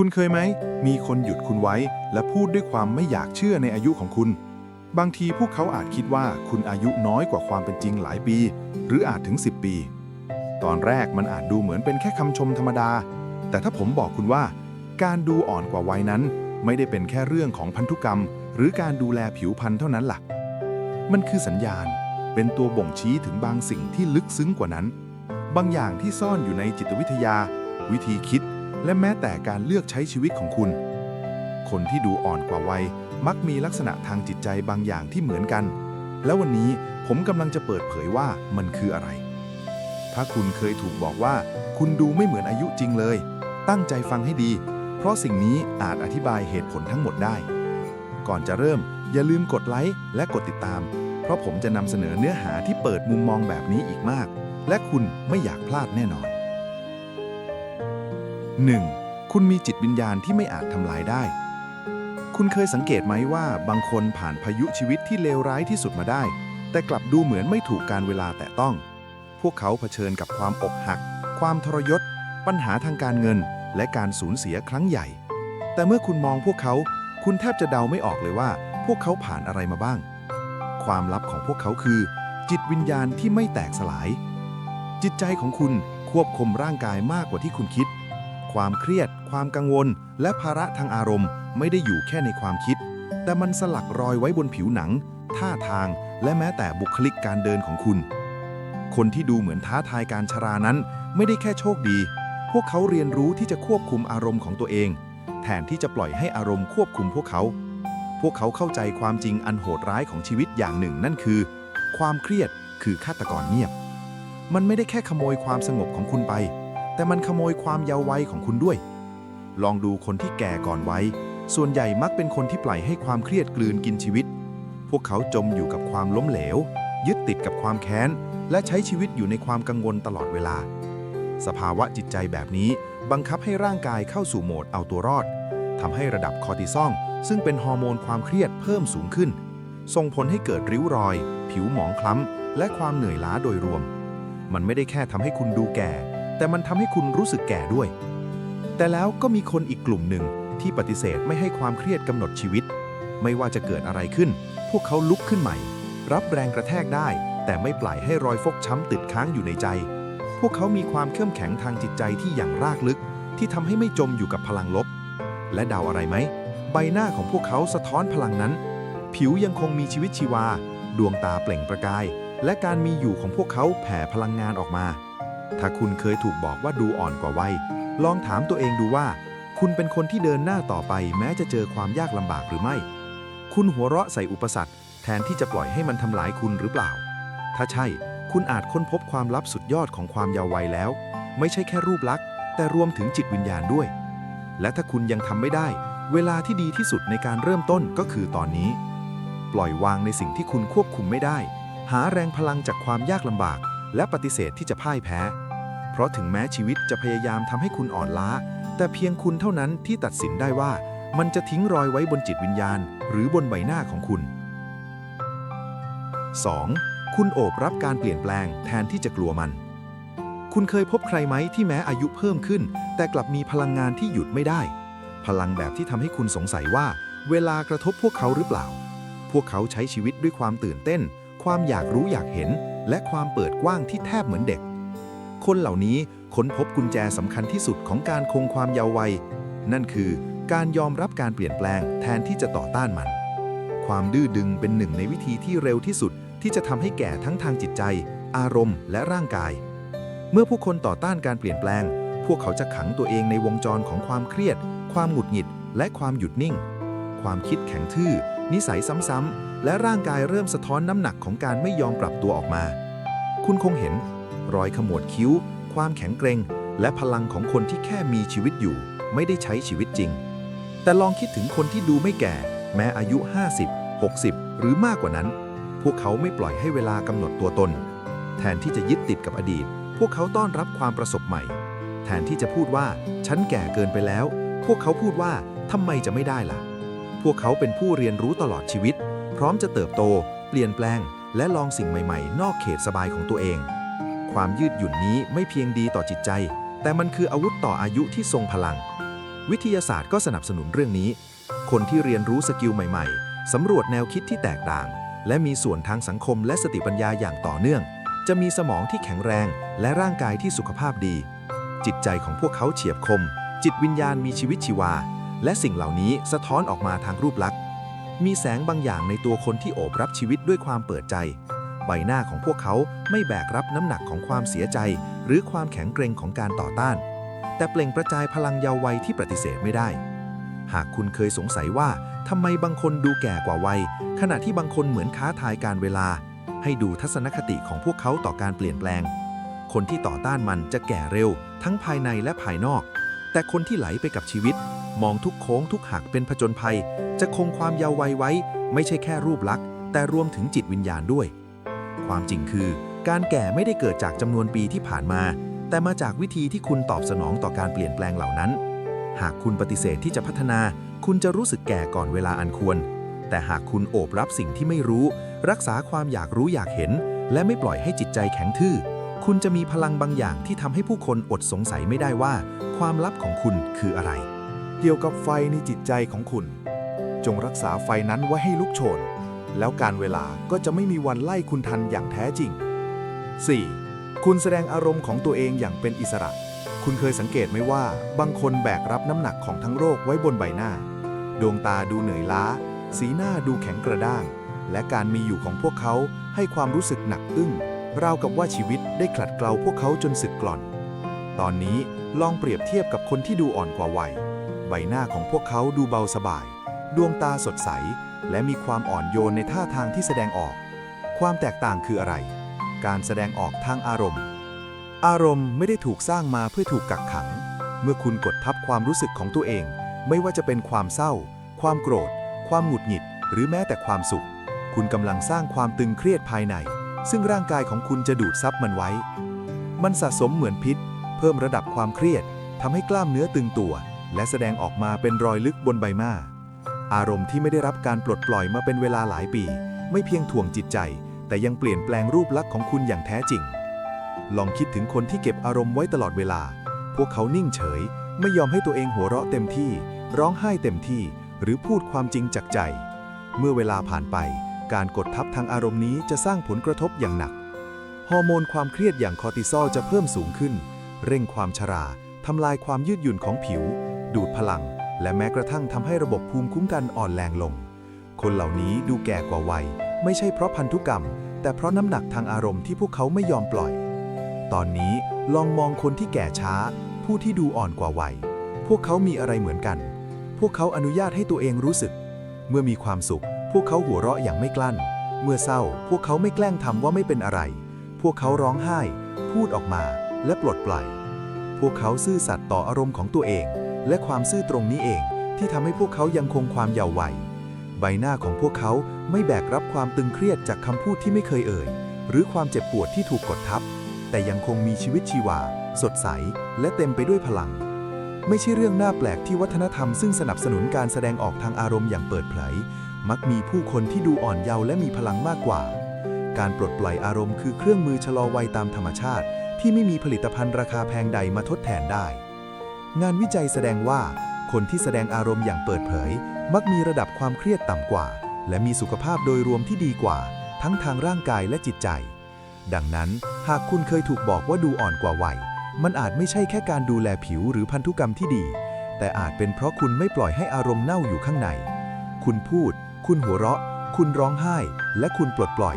คุณเคยไหม มีคนหยุดคุณไว้ และพูดด้วยความไม่อยากเชื่อในอายุของคุณ บางทีพวกเขาอาจคิดว่าคุณอายุน้อยกว่าความเป็นจริงหลายปี หรืออาจถึง 10 ปี ตอนแรกมันอาจดูเหมือนเป็นแค่คำชมธรรมดา แต่ถ้าผมบอกคุณว่า การดูอ่อนกว่าวัยนั้น ไม่ได้เป็นแค่เรื่องของพันธุกรรม หรือการดูแลผิวพรรณเท่านั้นล่ะ มันคือสัญญาณ เป็นตัวบ่งชี้ถึงบางสิ่งที่ลึกซึ้งกว่านั้น บางอย่างที่ซ่อนอยู่ในจิตวิทยา วิธีคิด และแม้แต่การเลือกใช้ชีวิตของคุณ คนที่ดูอ่อนกว่าวัย มักมีลักษณะทางจิตใจบางอย่างที่เหมือนกัน และวันนี้ผมกำลังจะเปิดเผยว่ามันคืออะไร ถ้าคุณเคยถูกบอกว่า คุณดูไม่เหมือนอายุจริงเลย ตั้งใจฟังให้ดี เพราะสิ่งนี้อาจอธิบายเหตุผลทั้งหมดได้ ก่อนจะเริ่ม อย่าลืมกดไลค์และกดติดตาม เพราะผมจะนำเสนอเนื้อหาที่เปิดมุมมองแบบนี้อีกมาก และคุณไม่อยากพลาดแน่นอน 1. คุณมีจิตวิญญาณที่ไม่อาจทำลายได้ คุณเคยสังเกตไหมว่าบางคนผ่านพายุชีวิตที่เลวร้ายที่สุดมาได้ แต่กลับดูเหมือนไม่ถูกการเวลาแต่ต้อง พวกเขาเผชิญกับความอกหัก ความทรยศ ปัญหาทางการเงิน และการสูญเสียครั้งใหญ่ แต่เมื่อคุณมองพวกเขา คุณแทบจะเดาไม่ออกเลยว่า พวกเขาผ่านอะไรมาบ้าง ความลับของพวกเขาคือ จิตวิญญาณที่ไม่แตกสลาย จิตใจของคุณควบคุมร่างกายมากกว่าที่คุณคิด ความเครียด ความกังวล และภาระทางอารมณ์ ไม่ได้อยู่แค่ในความคิด แต่มันสลักรอยไว้บนผิวหนัง ท่าทาง และแม้แต่บุคลิกการเดินของคุณ คนที่ดูเหมือนท้าทายการชรานั้น ไม่ได้แค่โชคดี พวกเขาเรียนรู้ที่จะควบคุมอารมณ์ของตัวเอง แทนที่จะปล่อยให้อารมณ์ควบคุมพวกเขา พวกเขาเข้าใจความจริงอันโหดร้ายของชีวิตอย่างหนึ่งนั่นคือ ความเครียดคือฆาตกรเงียบ มันไม่ได้แค่ขโมยความสงบของคุณไป แต่มันขโมยความเยาว์วัยของคุณด้วย ลองดูคนที่แก่ก่อนวัยส่วนใหญ่มักเป็นคนที่ปล่อยให้ความเครียดกลืนกินชีวิต พวกเขาจมอยู่กับความล้มเหลว ยึดติดกับความแค้น และใช้ชีวิตอยู่ในความกังวลตลอดเวลา สภาวะจิตใจแบบนี้บังคับให้ร่างกายเข้าสู่โหมดเอาตัวรอดทำให้ระดับคอร์ติซอลซึ่งเป็นฮอร์โมนความเครียดเพิ่มสูงขึ้น ส่งผลให้เกิดริ้วรอย ผิวหมองคล้ำ และความเหนื่อยล้าโดยรวม มันไม่ได้แค่ทำให้คุณดูแก่ แต่มันทำให้คุณรู้สึกแก่ด้วย แต่แล้วก็มีคนอีกกลุ่มหนึ่งที่ปฏิเสธไม่ให้ความเครียดกำหนดชีวิต ไม่ว่าจะเกิดอะไรขึ้น พวกเขาลุกขึ้นใหม่ รับแรงกระแทกได้ แต่ไม่ปล่อยให้รอยฟกช้ำติดค้างอยู่ในใจ พวกเขามีความเข้มแข็งทางจิตใจที่อย่างรากลึก ที่ทำให้ไม่จมอยู่กับพลังลบ และเดาอะไรไหม ใบหน้าของพวกเขาสะท้อนพลังนั้น ผิวยังคงมีชีวิตชีวา ดวงตาเปล่งประกาย และการมีอยู่ของพวกเขาแผ่พลังงานออกมา ถ้าคุณเคยถูกบอกว่าดูอ่อนกว่าวัย ลองถามตัวเองดูว่า คุณเป็นคนที่เดินหน้าต่อไป แม้จะเจอความยากลำบากหรือไม่ คุณหัวเราะใส่อุปสรรค แทนที่จะปล่อยให้มันทำลายคุณหรือเปล่า ถ้าใช่ คุณอาจค้นพบความลับสุดยอดของความเยาว์วัยแล้ว ไม่ใช่แค่รูปลักษณ์ แต่รวมถึงจิตวิญญาณด้วย และถ้าคุณยังทำไม่ได้ เวลาที่ดีที่สุดในการเริ่มต้นก็คือตอนนี้ ปล่อยวางในสิ่งที่คุณควบคุมไม่ได้ หาแรงพลังจากความยากลำบาก และปฏิเสธที่จะพ่ายแพ้ เพราะถึงแม้ชีวิตจะพยายามทำให้คุณอ่อนล้า แต่เพียงคุณเท่านั้นที่ตัดสินได้ว่า มันจะทิ้งรอยไว้บนจิตวิญญาณ หรือบนใบหน้าของคุณ 2. คุณโอบรับการเปลี่ยนแปลงแทนที่จะกลัวมัน คุณเคยพบใครไหมที่แม้อายุเพิ่มขึ้น แต่กลับมีพลังงานที่หยุดไม่ได้ พลังแบบที่ทำให้คุณสงสัยว่า เวลากระทบพวกเขาหรือเปล่า พวกเขาใช้ชีวิตด้วยความตื่นเต้น ความอยากรู้อยากเห็น และความเปิดกว้างที่แทบเหมือนเด็ก คนเหล่านี้ค้นพบกุญแจสำคัญที่สุดของการคงความยาววัย นั่นคือการยอมรับการเปลี่ยนแปลงแทนที่จะต่อต้านมัน ความดื้อดึงเป็นหนึ่งในวิธีที่เร็วที่สุดที่จะทำให้แก่ทั้งทางจิตใจ อารมณ์ และร่างกาย เมื่อผู้คนต่อต้านการเปลี่ยนแปลง พวกเขาจะขังตัวเองในวงจรของความเครียด ความหงุดหงิด และความหยุดนิ่ง ความคิดแข็งทื่อ นิสัยซ้ำๆ และร่างกายเริ่มสะท้อนน้ำหนักของการไม่ยอมปรับตัวออกมา คุณคงเห็น รอยขมวดคิ้ว ความแข็งเกรง และพลังของคนที่แค่มีชีวิตอยู่ ไม่ได้ใช้ชีวิตจริง แต่ลองคิดถึงคนที่ดูไม่แก่ แม้อายุ 50 60 หรือมากกว่านั้น พวกเขาไม่ปล่อยให้เวลากำหนดตัวตน แทนที่จะยึดติดกับอดีต พวกเขาต้อนรับความประสบใหม่ แทนที่จะพูดว่า ฉันแก่เกินไปแล้ว พวกเขาพูดว่าทำไมจะไม่ได้ล่ะ วกเขาเป็นผู้เรียนรู้ตลอดชีวิต พร้อมจะเติบโต เปลี่ยนแปลง และลองสิ่งใหม่ๆ นอกเขตสบายของตัวเอง ความยืดหยุ่นนี้ไม่เพียงดีต่อจิตใจ แต่มันคืออาวุธต่ออายุที่ทรงพลัง วิทยาศาสตร์ก็สนับสนุนเรื่องนี้ คนที่เรียนรู้สกิลใหม่ๆ สำรวจแนวคิดที่แตกต่าง และมีส่วนทางสังคมและสติปัญญาอย่างต่อเนื่อง จะมีสมองที่แข็งแรง และร่างกายที่สุขภาพดี จิตใจของพวกเขาเฉียบคม จิตวิญญาณมีชีวิตชีวา และสิ่งเหล่านี้สะท้อนออกมาทางรูปลักษณ์ มีแสงบางอย่างในตัวคนที่โอบรับชีวิตด้วยความเปิดใจ ใบหน้าของพวกเขาไม่แบกรับน้ำหนักของความเสียใจ หรือความแข็งเกรงของการต่อต้าน แต่เปล่งประกายพลังเยาว์วัยที่ปฏิเสธไม่ได้ หากคุณเคยสงสัยว่าทำไมบางคนดูแก่กว่าวัย ขณะที่บางคนเหมือนค้าทายการเวลา ให้ดูทัศนคติของพวกเขาต่อการเปลี่ยนแปลง คนที่ต่อต้านมันจะแก่เร็ว ทั้งภายในและภายนอก แต่คนที่ไหลไปกับชีวิต มองทุกโค้งทุกหักเป็นผจญภัย จะคงความเยาว์วัยไว้ ไม่ใช่แค่รูปลักษณ์ แต่รวมถึงจิตวิญญาณด้วย ความจริงคือ การแก่ไม่ได้เกิดจากจำนวนปีที่ผ่านมา แต่มาจากวิธีที่คุณตอบสนองต่อการเปลี่ยนแปลงเหล่านั้น หากคุณปฏิเสธที่จะพัฒนา คุณจะรู้สึกแก่ก่อนเวลาอันควร แต่หากคุณโอบรับสิ่งที่ไม่รู้ รักษาความอยากรู้อยากเห็น และไม่ปล่อยให้จิตใจแข็งทื่อคุณจะมีพลังบางอย่างที่ทำให้ผู้คนอดสงสัยไม่ได้ว่า ความลับของคุณคืออะไร เกี่ยวกับไฟในจิตใจของคุณ จงรักษาไฟนั้นไว้ให้ลุกโชน แล้วการเวลาก็จะไม่มีวันไล่คุณทันอย่างแท้จริง 4. คุณแสดงอารมณ์ของตัวเองอย่างเป็นอิสระ คุณเคยสังเกตไหมว่า บางคนแบกรับน้ำหนักของทั้งโรคไว้บนใบหน้า ดวงตาดูเหนื่อยล้า สีหน้าดูแข็งกระด้าง และการมีอยู่ของพวกเขาให้ความรู้สึกหนักอึ้งราวกับว่าชีวิตได้ขัดเกลาพวกเขาจนสึกกร่อน ตอนนี้ลองเปรียบเทียบกับคนที่ดูอ่อนกว่าวัย ใบหน้าของพวกเขาดูเบาสบาย ดวงตาสดใส และมีความอ่อนโยนในท่าทางที่แสดงออก ความแตกต่างคืออะไร การแสดงออกทางอารมณ์ อารมณ์ไม่ได้ถูกสร้างมาเพื่อถูกกักขัง เมื่อคุณกดทับความรู้สึกของตัวเอง ไม่ว่าจะเป็นความเศร้า ความโกรธ ความหงุดหงิด หรือแม้แต่ความสุข คุณกำลังสร้างความตึงเครียดภายใน ซึ่งร่างกายของคุณจะดูดซับมันไว้ มันสะสมเหมือนพิษ เพิ่มระดับความเครียดทำให้กล้ามเนื้อตึงตัว และแสดงออกมาเป็นรอยลึกบนใบหน้า อารมณ์ที่ไม่ได้รับการปลดปล่อยมาเป็นเวลาหลายปี ไม่เพียงถ่วงจิตใจ แต่ยังเปลี่ยนแปลงรูปลักษณ์ของคุณอย่างแท้จริง ลองคิดถึงคนที่เก็บอารมณ์ไว้ตลอดเวลา พวกเขานิ่งเฉย ไม่ยอมให้ตัวเองหัวเราะเต็มที่ ร้องไห้เต็มที่ หรือพูดความจริงจากใจ เมื่อเวลาผ่านไป การกดทับทางอารมณ์นี้จะสร้างผลกระทบอย่างหนัก ฮอร์โมนความเครียดอย่างคอร์ติซอลจะเพิ่มสูงขึ้น เร่งความชราทำลายความยืดหยุ่นของผิว ดูดพลัง และแม้กระทั่งทำให้ระบบภูมิคุ้มกันอ่อนแรงลง คนเหล่านี้ดูแก่กว่าวัย ไม่ใช่เพราะพันธุกรรม แต่เพราะน้ำหนักทางอารมณ์ที่พวกเขาไม่ยอมปล่อย ตอนนี้ลองมองคนที่แก่ช้า ผู้ที่ดูอ่อนกว่าวัย พวกเขามีอะไรเหมือนกัน พวกเขาอนุญาตให้ตัวเองรู้สึก เมื่อมีความสุข พวกเขาหัวเราะอย่างไม่กลั้น เมื่อเศร้า พวกเขาไม่แกล้งทำว่าไม่เป็นอะไร พวกเขาร้องไห้ พูดออกมา และปลดปล่อยพวกเขาซื่อสัตย์ต่ออารมณ์ของตัวเอง และความซื่อตรงนี้เองที่ทำให้พวกเขายังคงความเยาว์วัย ใบหน้าของพวกเขาไม่แบกรับความตึงเครียดจากคำพูดที่ไม่เคยเอ่ย หรือความเจ็บปวดที่ถูกกดทับ แต่ยังคงมีชีวิตชีวา สดใส และเต็มไปด้วยพลัง ไม่ใช่เรื่องน่าแปลกที่วัฒนธรรมซึ่งสนับสนุนการแสดงออกทางอารมณ์อย่างเปิดเผย มักมีผู้คนที่ดูอ่อนเยาว์และมีพลังมากกว่า การปลดปล่อยอารมณ์คือเครื่องมือชะลอวัยตามธรรมชาติ ที่ไม่มีผลิตภัณฑ์ราคาแพงใดมาทดแทนได้ งานวิจัยแสดงว่า คนที่แสดงอารมณ์อย่างเปิดเผย มักมีระดับความเครียดต่ำกว่า และมีสุขภาพโดยรวมที่ดีกว่า ทั้งทางร่างกายและจิตใจ ดังนั้น หากคุณเคยถูกบอกว่าดูอ่อนกว่าวัย มันอาจไม่ใช่แค่การดูแลผิวหรือพันธุกรรมที่ดี แต่อาจเป็นเพราะคุณไม่ปล่อยให้อารมณ์เน่าอยู่ข้างใน คุณพูด คุณหัวเราะ คุณร้องไห้ และคุณปลดปล่อย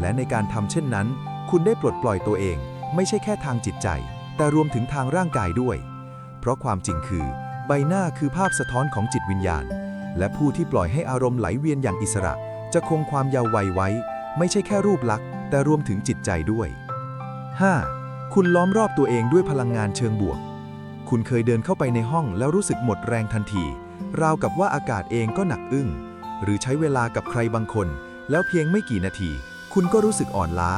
และในการทำเช่นนั้น คุณได้ปลดปล่อยตัวเอง ไม่ใช่แค่ทางจิตใจ แต่รวมถึงทางร่างกายด้วย เพราะความจริงคือ ใบหน้าคือภาพสะท้อนของจิตวิญญาณ และผู้ที่ปล่อยให้อารมณ์ไหลเวียนอย่างอิสระ จะคงความยาววัยไว้ ไม่ใช่แค่รูปลักษณ์ แต่รวมถึงจิตใจด้วย 5. คุณล้อมรอบตัวเองด้วยพลังงานเชิงบวก คุณเคยเดินเข้าไปในห้องแล้วรู้สึกหมดแรงทันที ราวกับว่าอากาศเองก็หนักอึ้ง หรือใช้เวลากับใครบางคน แล้วเพียงไม่กี่นาที คุณก็รู้สึกอ่อนล้า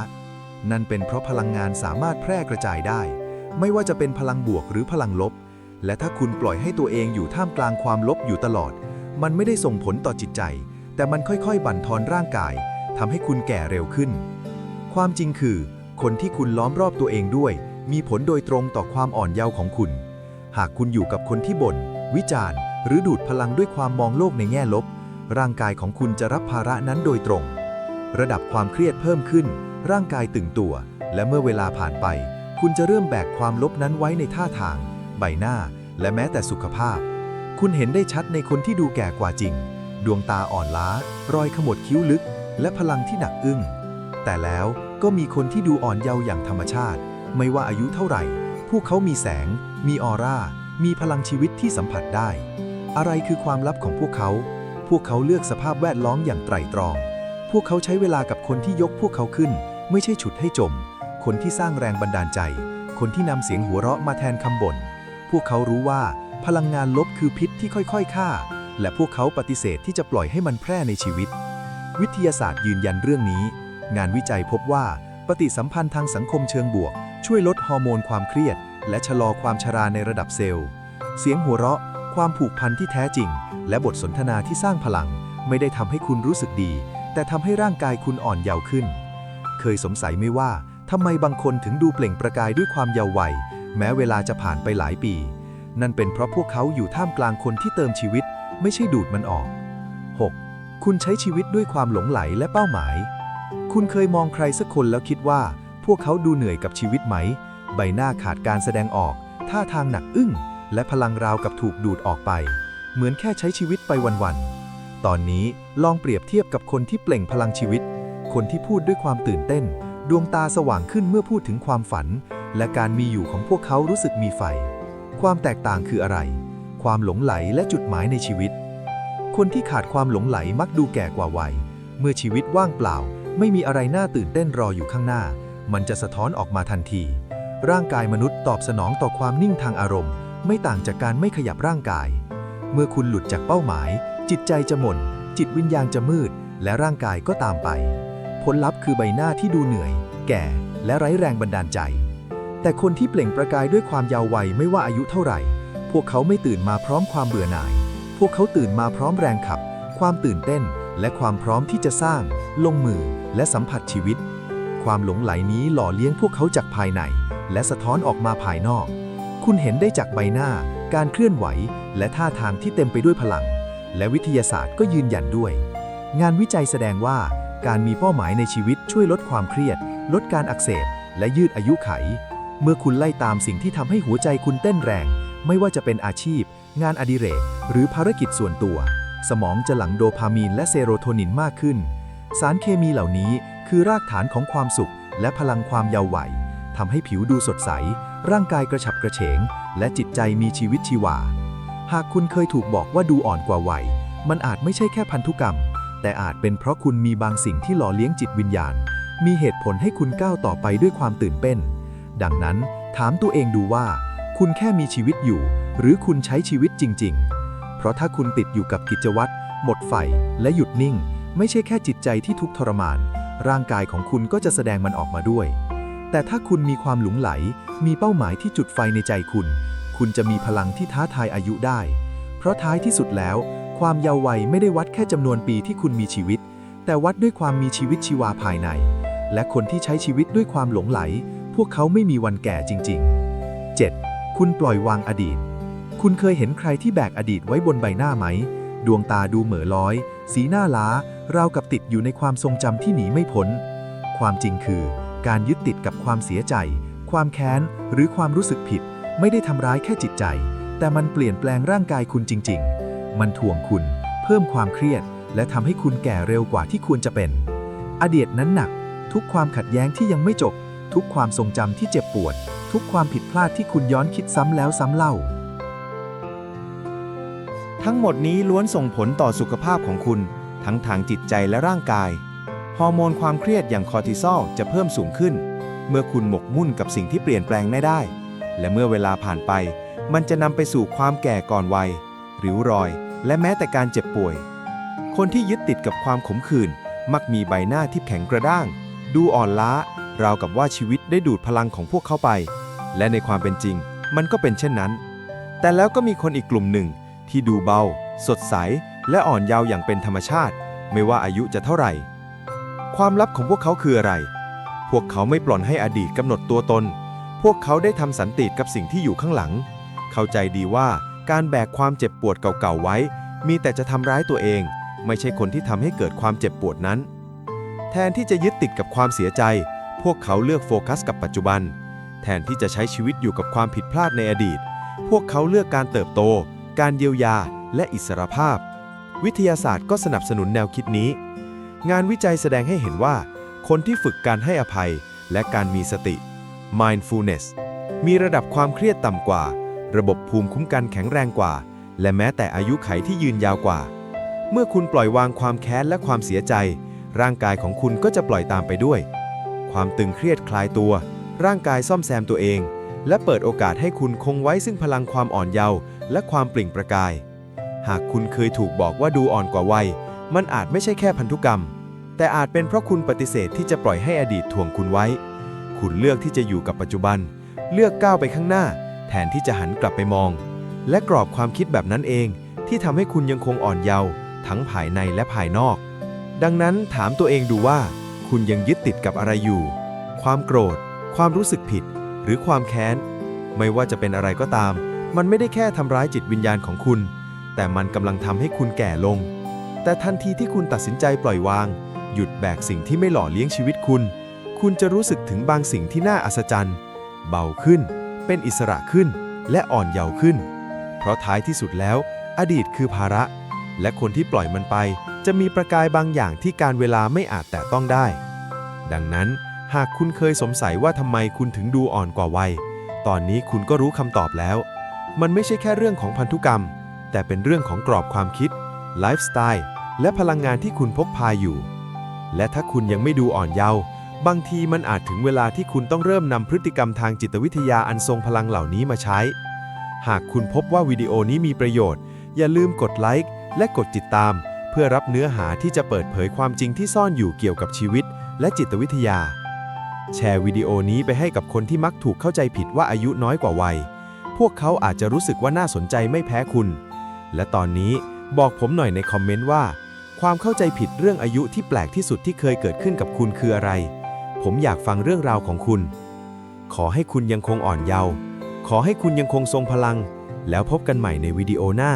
นั่นเป็นเพราะพลังงานสามารถแพร่กระจายได้ ไม่ว่าจะเป็นพลังบวกหรือพลังลบ และถ้าคุณปล่อยให้ตัวเองอยู่ท่ามกลางความลบอยู่ตลอด มันไม่ได้ส่งผลต่อจิตใจ แต่มันค่อยๆ บั่นทอนร่างกายทำให้คุณแก่เร็วขึ้น ความจริงคือ คนที่คุณล้อมรอบตัวเองด้วย มีผลโดยตรงต่อความอ่อนเยาว์ของคุณ หากคุณอยู่กับคนที่บ่นวิจารณ์ หรือดูดพลังด้วยความมองโลกในแง่ลบ ร่างกายของคุณจะรับภาระนั้นโดยตรง ระดับความเครียดเพิ่มขึ้น ร่างกายตึงตัว และเมื่อเวลาผ่านไป คุณจะเริ่มแบกความลบนั้นไว้ในท่าทาง ใบหน้า และแม้แต่สุขภาพ คุณเห็นได้ชัดในคนที่ดูแก่กว่าจริง ดวงตาอ่อนล้า รอยขมวดคิ้วลึก และพลังที่หนักอึ้ง แต่แล้วก็มีคนที่ดูอ่อนเยาว์อย่างธรรมชาติ ไม่ว่าอายุเท่าไหร่ พวกเขามีแสง มีออร่า มีพลังชีวิตที่สัมผัสได้ อะไรคือความลับของพวกเขา พวกเขาเลือกสภาพแวดล้อมอย่างไตร่ตรอง พวกเขาใช้เวลากับคนที่ยกพวกเขาขึ้น ไม่ใช่ฉุดให้จม คนที่สร้างแรงบันดาลใจ คนที่นำเสียงหัวเราะมาแทนคำบ่น วกเขารู้ว่าพลังงานลบคือพิษที่ค่อยๆฆ่า และพวกเขาปฏิเสธที่จะปล่อยให้มันแพร่ในชีวิต วิทยาศาสตร์ยืนยันเรื่องนี้ งานวิจัยพบว่าปฏิสัมพันธ์ทางสังคมเชิงบวก ช่วยลดฮอร์โมนความเครียด และชะลอความชราในระดับเซลล์ เสียงหัวเราะ ความผูกพันที่แท้จริง และบทสนทนาที่สร้างพลัง ไม่ได้ทำให้คุณรู้สึกดี แต่ทำให้ร่างกายคุณอ่อนเยาว์ขึ้น เคยสงสัยไหมว่าทำไมบางคนถึงดูเปล่งประกายด้วยความเยาว์วัย แม้เวลาจะผ่านไปหลายปี นั่นเป็นเพราะพวกเขาอยู่ท่ามกลางคนที่เติมชีวิต ไม่ใช่ดูดมันออก 6. คุณใช้ชีวิตด้วยความหลงไหลและเป้าหมาย คุณเคยมองใครสักคนแล้วคิดว่า พวกเขาดูเหนื่อยกับชีวิตไหม ใบหน้าขาดการแสดงออก ท่าทางหนักอึ้ง และพลังราวกับถูกดูดออกไป เหมือนแค่ใช้ชีวิตไปวันๆ ตอนนี้ลองเปรียบเทียบกับคนที่เปล่งพลังชีวิต คนที่พูดด้วยความตื่นเต้น ดวงตาสว่างขึ้นเมื่อพูดถึงความฝัน และการมีอยู่ของพวกเขารู้สึกมีไฟ ความแตกต่างคืออะไร ความหลงไหลและจุดหมายในชีวิต คนที่ขาดความหลงไหลมักดูแก่กว่าวัย เมื่อชีวิตว่างเปล่า ไม่มีอะไรน่าตื่นเต้นรออยู่ข้างหน้า มันจะสะท้อนออกมาทันที ร่างกายมนุษย์ตอบสนองต่อความนิ่งทางอารมณ์ ไม่ต่างจากการไม่ขยับร่างกาย เมื่อคุณหลุดจากเป้าหมาย จิตใจจะหม่น จิตวิญญาณจะมืด และร่างกายก็ตามไป ผลลัพธ์คือใบหน้าที่ดูเหนื่อย แก่ และไร้แรงบันดาลใจ แต่คนที่เปล่งประกายด้วยความยาววัยไม่ว่าอายุเท่าไหร่ พวกเขาไม่ตื่นมาพร้อมความเบื่อหน่าย พวกเขาตื่นมาพร้อมแรงขับ ความตื่นเต้น และความพร้อมที่จะสร้าง ลงมือ และสัมผัสชีวิต ความหลงไหลนี้หล่อเลี้ยงพวกเขาจากภายใน และสะท้อนออกมาภายนอก คุณเห็นได้จากใบหน้า การเคลื่อนไหว และท่าทางที่เต็มไปด้วยพลัง และวิทยาศาสตร์ก็ยืนยันด้วย งานวิจัยแสดงว่า การมีเป้าหมายในชีวิตช่วยลดความเครียด ลดการอักเสบ และยืดอายุไข เมื่อคุณไล่ตามสิ่งที่ทำให้หัวใจคุณเต้นแรง ไม่ว่าจะเป็นอาชีพ งานอดิเรก หรือภารกิจส่วนตัว สมองจะหลั่งโดพามีนและเซโรโทนินมากขึ้น สารเคมีเหล่านี้คือรากฐานของความสุข และพลังความเยาว์วัยทำให้ผิวดูสดใส ร่างกายกระฉับกระเฉง และจิตใจมีชีวิตชีวา หากคุณเคยถูกบอกว่าดูอ่อนกว่าวัย มันอาจไม่ใช่แค่พันธุกรรม แต่อาจเป็นเพราะคุณมีบางสิ่งที่หล่อเลี้ยงจิตวิญญาณ มีเหตุผลให้คุณก้าวต่อไปด้วยความตื่นเต้น ดังนั้น ถามตัวเองดูว่า คุณแค่มีชีวิตอยู่ หรือคุณใช้ชีวิตจริง ๆ เพราะถ้าคุณติดอยู่กับกิจวัตรหมดไฟและหยุดนิ่ง ไม่ใช่แค่จิตใจที่ทุกทรมาน ร่างกายของคุณก็จะแสดงมันออกมาด้วย แต่ถ้าคุณมีความหลงไหล มีเป้าหมายที่จุดไฟในใจคุณ คุณจะมีพลังที่ท้าทายอายุได้ เพราะท้ายที่สุดแล้ว ความเยาว์วัยไม่ได้วัดแค่จำนวนปีที่คุณมีชีวิต แต่วัดด้วยความมีชีวิตชีวาภายใน และคนที่ใช้ชีวิตด้วยความหลงไหล พวกเขาไม่มีวันแก่จริง ๆ 7. คุณปล่อยวางอดีต คุณเคยเห็นใครที่แบกอดีตไว้บนใบหน้าไหม ดวงตาดูเหม่อลอย สีหน้าล้าราวกับติดอยู่ในความทรงจำที่หนีไม่พ้น ความจริงคือ การยึดติดกับความเสียใจ ความแค้น หรือความรู้สึกผิด ไม่ได้ทำร้ายแค่จิตใจ แต่มันเปลี่ยนแปลงร่างกายคุณจริง ๆ มันถ่วงคุณ เพิ่มความเครียด และทำให้คุณแก่เร็วกว่าที่ควรจะเป็น อดีตนั้นหนัก ทุกความขัดแย้งที่ยังไม่จบ ทุกความทรงจำที่เจ็บปวด ทุกความผิดพลาดที่คุณย้อนคิดซ้ำแล้วซ้ำเล่า ทั้งหมดนี้ล้วนส่งผลต่อสุขภาพของคุณ ทั้งทางจิตใจและร่างกาย ฮอร์โมนความเครียดอย่างคอร์ติซอลจะเพิ่มสูงขึ้น เมื่อคุณหมกมุ่นกับสิ่งที่เปลี่ยนแปลงไม่ได้ และเมื่อเวลาผ่านไป มันจะนำไปสู่ความแก่ก่อนวัยริ้วรอย และแม้แต่การเจ็บป่วย คนที่ยึดติดกับความขมขื่นมักมีใบหน้าที่แข็งกระด้าง ดูอ่อนล้า ราวกับว่าชีวิตได้ดูดพลังของพวกเขาไป และในความเป็นจริง มันก็เป็นเช่นนั้น แต่แล้วก็มีคนอีกกลุ่มหนึ่ง ที่ดูเบา สดใส และอ่อนเยาว์อย่างเป็นธรรมชาติ ไม่ว่าอายุจะเท่าไหร่ ความลับของพวกเขาคืออะไร พวกเขาไม่ปล่อยให้อดีตกำหนดตัวตน พวกเขาได้ทำสันติกับสิ่งที่อยู่ข้างหลัง เข้าใจดีว่าการแบกความเจ็บปวดเก่าๆไว้ มีแต่จะทำร้ายตัวเอง ไม่ใช่คนที่ทำให้เกิดความเจ็บปวดนั้น แทนที่จะยึดติดกับความเสียใจ พวกเขาเลือกโฟกัสกับปัจจุบัน แทนที่จะใช้ชีวิตอยู่กับความผิดพลาดในอดีต พวกเขาเลือกการเติบโต การเยียวยา และอิสรภาพ วิทยาศาสตร์ก็สนับสนุนแนวคิดนี้ งานวิจัยแสดงให้เห็นว่า คนที่ฝึกการให้อภัย และการมีสติ mindfulness มีระดับความเครียดต่ำกว่า ระบบภูมิคุ้มกันแข็งแรงกว่า และแม้แต่อายุไขที่ยืนยาวกว่า เมื่อคุณปล่อยวางความแค้นและความเสียใจ ร่างกายของคุณก็จะปล่อยตามไปด้วย ความตึงเครียดคลายตัว ร่างกายซ่อมแซมตัวเอง และเปิดโอกาสให้คุณคงไว้ซึ่งพลังความอ่อนเยาว์และความเปล่งประกาย หากคุณเคยถูกบอกว่าดูอ่อนกว่าวัย มันอาจไม่ใช่แค่พันธุกรรม แต่อาจเป็นเพราะคุณปฏิเสธที่จะปล่อยให้อดีตถ่วงคุณไว้ คุณเลือกที่จะอยู่กับปัจจุบัน เลือกก้าวไปข้างหน้า แทนที่จะหันกลับไปมอง และกรอบความคิดแบบนั้นเอง ที่ทำให้คุณยังคงอ่อนเยาว์ทั้งภายในและภายนอก ดังนั้นถามตัวเองดูว่า คุณยังยึดติดกับอะไรอยู่ ความโกรธ ความรู้สึกผิด หรือความแค้น ไม่ว่าจะเป็นอะไรก็ตาม มันไม่ได้แค่ทำร้ายจิตวิญญาณของคุณ แต่มันกำลังทำให้คุณแก่ลง แต่ทันทีที่คุณตัดสินใจปล่อยวาง หยุดแบกสิ่งที่ไม่หล่อเลี้ยงชีวิตคุณ คุณจะรู้สึกถึงบางสิ่งที่น่าอัศจรรย์ เบาขึ้น เป็นอิสระขึ้น และอ่อนเยาว์ขึ้น เพราะท้ายที่สุดแล้ว อดีตคือภาระ และคนที่ปล่อยมันไป จะมีประกายบางอย่างที่การเวลาไม่อาจแตะต้องได้ ดังนั้น หากคุณเคยสงสัยว่าทำไมคุณถึงดูอ่อนกว่าวัย ตอนนี้คุณก็รู้คำตอบแล้ว มันไม่ใช่แค่เรื่องของพันธุกรรม แต่เป็นเรื่องของกรอบความคิด ไลฟ์สไตล์ และพลังงานที่คุณพกพาอยู่ และถ้าคุณยังไม่ดูอ่อนเยาว์บางทีมันอาจถึงเวลาที่คุณต้องเริ่มนำพฤติกรรมทางจิตวิทยาอันทรงพลังเหล่านี้มาใช้ หากคุณพบว่าวิดีโอนี้มีประโยชน์ อย่าลืมกดไลค์ และกดติดตาม เพื่อรับเนื้อหาที่จะเปิดเผยความจริงที่ซ่อนอยู่เกี่ยวกับชีวิต และจิตวิทยา แชร์วิดีโอนี้ไปให้กับคนที่มักถูกเข้าใจผิดว่าอายุน้อยกว่าวัย พวกเขาอาจจะรู้สึกว่าน่าสนใจไม่แพ้คุณ และตอนนี้บอกผมหน่อยในคอมเมนต์ว่า ความเข้าใจผิดเรื่องอายุที่แปลกที่สุดที่เคยเกิดขึ้นกับคุณคืออะไร ผมอยากฟังเรื่องราวของคุณ ขอให้คุณยังคงอ่อนเยาว์ขอให้คุณยังคงทรงพลัง แล้วพบกันใหม่ในวิดีโอหน้า